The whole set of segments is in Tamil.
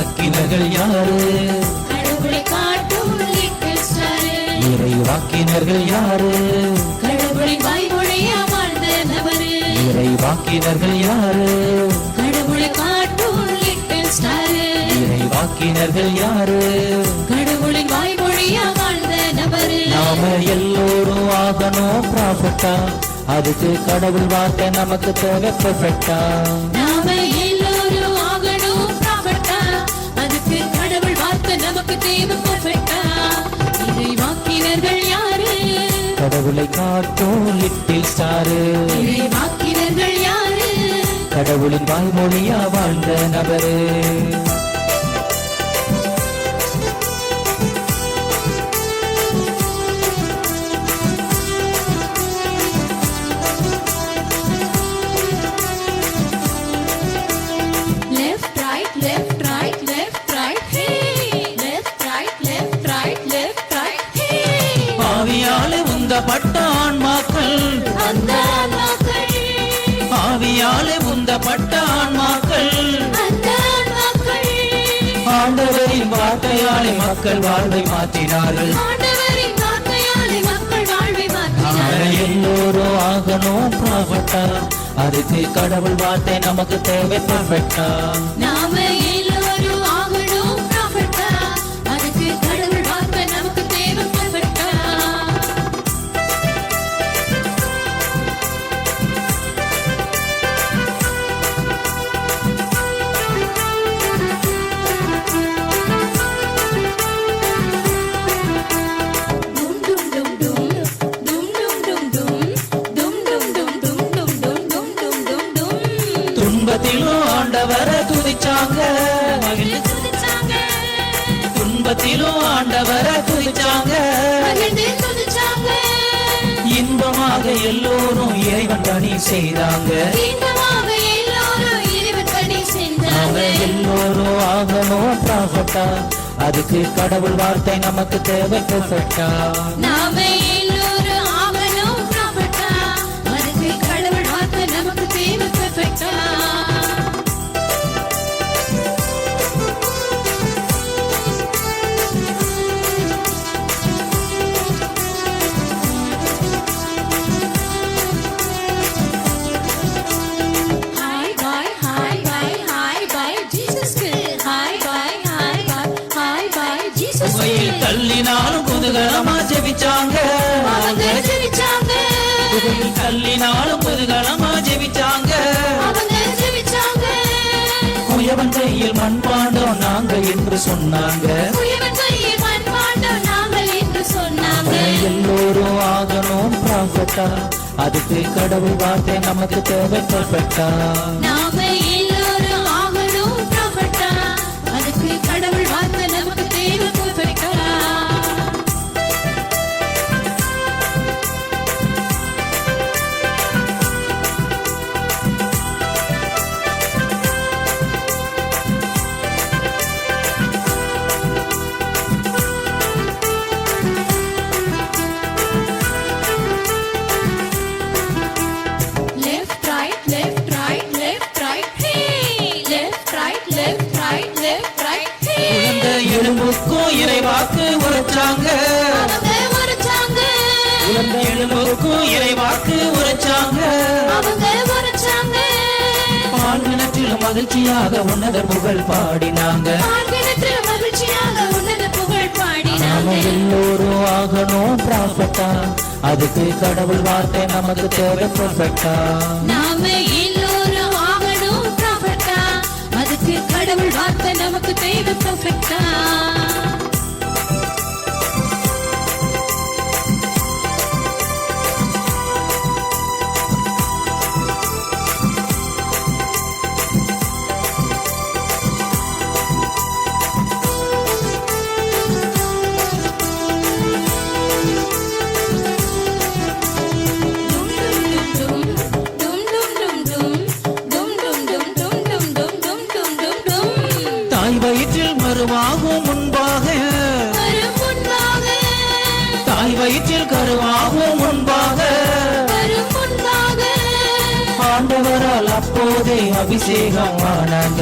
அக்கினர்கள் யாரு? இறைவாக்கினர்கள் யாரு? இறைவாக்கினர்கள் யாரு? யாரு? கடவுளின் வாய்மொழியா வாழ்ந்த நாம எல்லோரும் ஆகணும் ப்ராஃபிட்டா அதுக்கு கடவுள் வார்த்தை நமக்கு தேவை பெர்ஃபெக்டா கடவுளை காட்டும் லிட்டில் ஸ்டாரு. கடவுளின் வாய்மொழியா வாழ்ந்த நபரு. அந்த பட்டான்மாக்கள் ஆவியாலே உந்த பட்டான்மாக்கள் ஆண்டவரின் வார்த்தையாலே மக்கள் வாழ்வை மாற்றினார்கள். எல்லோரும் ஆகணும் ப்ராஃபட்டா அதுக்கு கடவுள் வார்த்தை நமக்கு தேவை நாமே துன்பத்திலும் ஆண்டவரை துதிச்சாங்க. இன்பமாக எல்லோரும் இறைவன் பணி செய்தாங்க. எல்லோரும் ஆகணும் ப்ராஃபட்டா அதுக்கு கடவுள் வார்த்தை நமக்கு தேவை பெர்ஃபெக்டா நாம ஓசையில் தள்ளினாலும் குதூகலமா ஜெபிச்சாங்க. தள்ளினாலும் குதூகலமா ஜெபிச்சாங்க. குயவன் கையில் மண்பாண்டம் நாங்க என்று சொன்னாங்க. எல்லோரும் ஆகணும் அதுக்கு கடவுள் வார்த்தை நமக்கு தேவைப்பட்டா எலும்புக்கும் இறைவாக்கு உரைச்சாங்க. பால்வினத்திலும் மகிழ்ச்சியாக உன்னத புகழ் பாடினாங்க. எல்லோரும் ஆகணும் ப்ராஃபட்டா அதுக்கு கடவுள் வார்த்தை நமக்கு தேவை பெர்ஃபெக்டா நாம எல்லோரும் ஆகணும் ஆ. அதுக்கு கடவுள் வார்த்தை நமக்கு தேவை perfect மறுவாகும் முன்பாக. தாய் வயிற்றில் கருவாகும் முன்பாக. ஆண்டவரால் அப்போதே அபிஷேகம் ஆனாங்க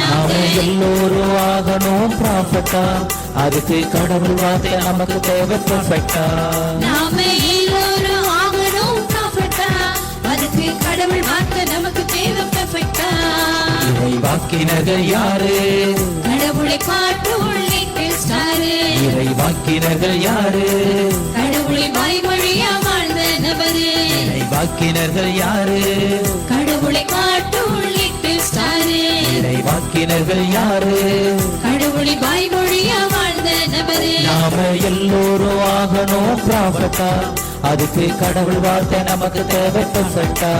நாம எல்லோரும் ஆகணும் ப்ராஃபட்டா அதுக்கு கடவுள் வார்த்தை நமக்கு தேவை பெர்ஃபெக்டா இறை வாக்கினர்கள் யாரு? கடவுளை காட்டும் லிட்டில் ஸ்டாரு. இறை வாக்கினர்கள் யாரு? கடவுளை வாய்மொழியா வாழ்ந்த நபரு. இறை வாக்கினர்கள் யாரு? கடவுளை இறை வாக்கினர்கள் யாரு? கடவுளை வாய்மொழியா வாழ்ந்த நபரு. நாம எல்லோரும் ஆகணும் ப்ராஃபட்டா அதுக்கு கடவுள் வார்த்தை நமக்கு தேவை பெர்ஃபெக்டா